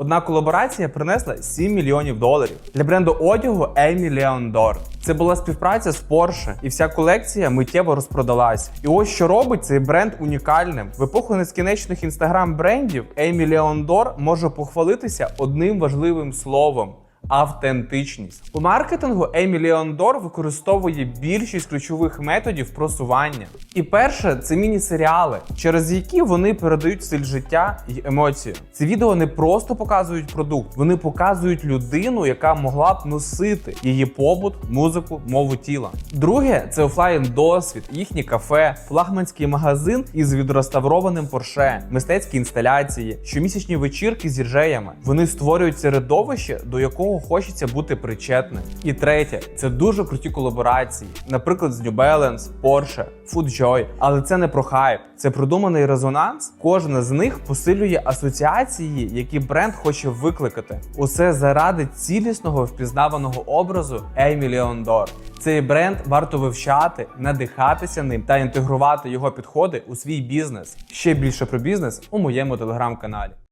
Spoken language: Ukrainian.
Одна колаборація принесла 7 мільйонів доларів для бренду одягу Amy Leon Це була співпраця з Porsche, і вся колекція миттєво розпродалась. І ось що робить цей бренд унікальним. В епоху нескінченних інстаграм-брендів Amy Leon може похвалитися одним важливим словом. Автентичність у маркетингу Емі Леондор використовує більшість ключових методів просування. І перше це міні-серіали, через які вони передають стиль життя і емоції. Ці відео не просто показують продукт, вони показують людину, яка могла б носити її побут, музику, мову тіла. Друге це офлайн досвід, їхні кафе, флагманський магазин із відреставрованим порше, мистецькі інсталяції, щомісячні вечірки з діджеями. Вони створюють середовище, до якого хочеться бути причетним. І третє це дуже круті колаборації, наприклад, з New Balance, Porsche, FoodJoy. Але це не про хайп, це продуманий резонанс. Кожна з них посилює асоціації, які бренд хоче викликати. Усе заради цілісного впізнаваного образу Leon Dor. Цей бренд варто вивчати, надихатися ним та інтегрувати його підходи у свій бізнес. Ще більше про бізнес у моєму телеграм-каналі.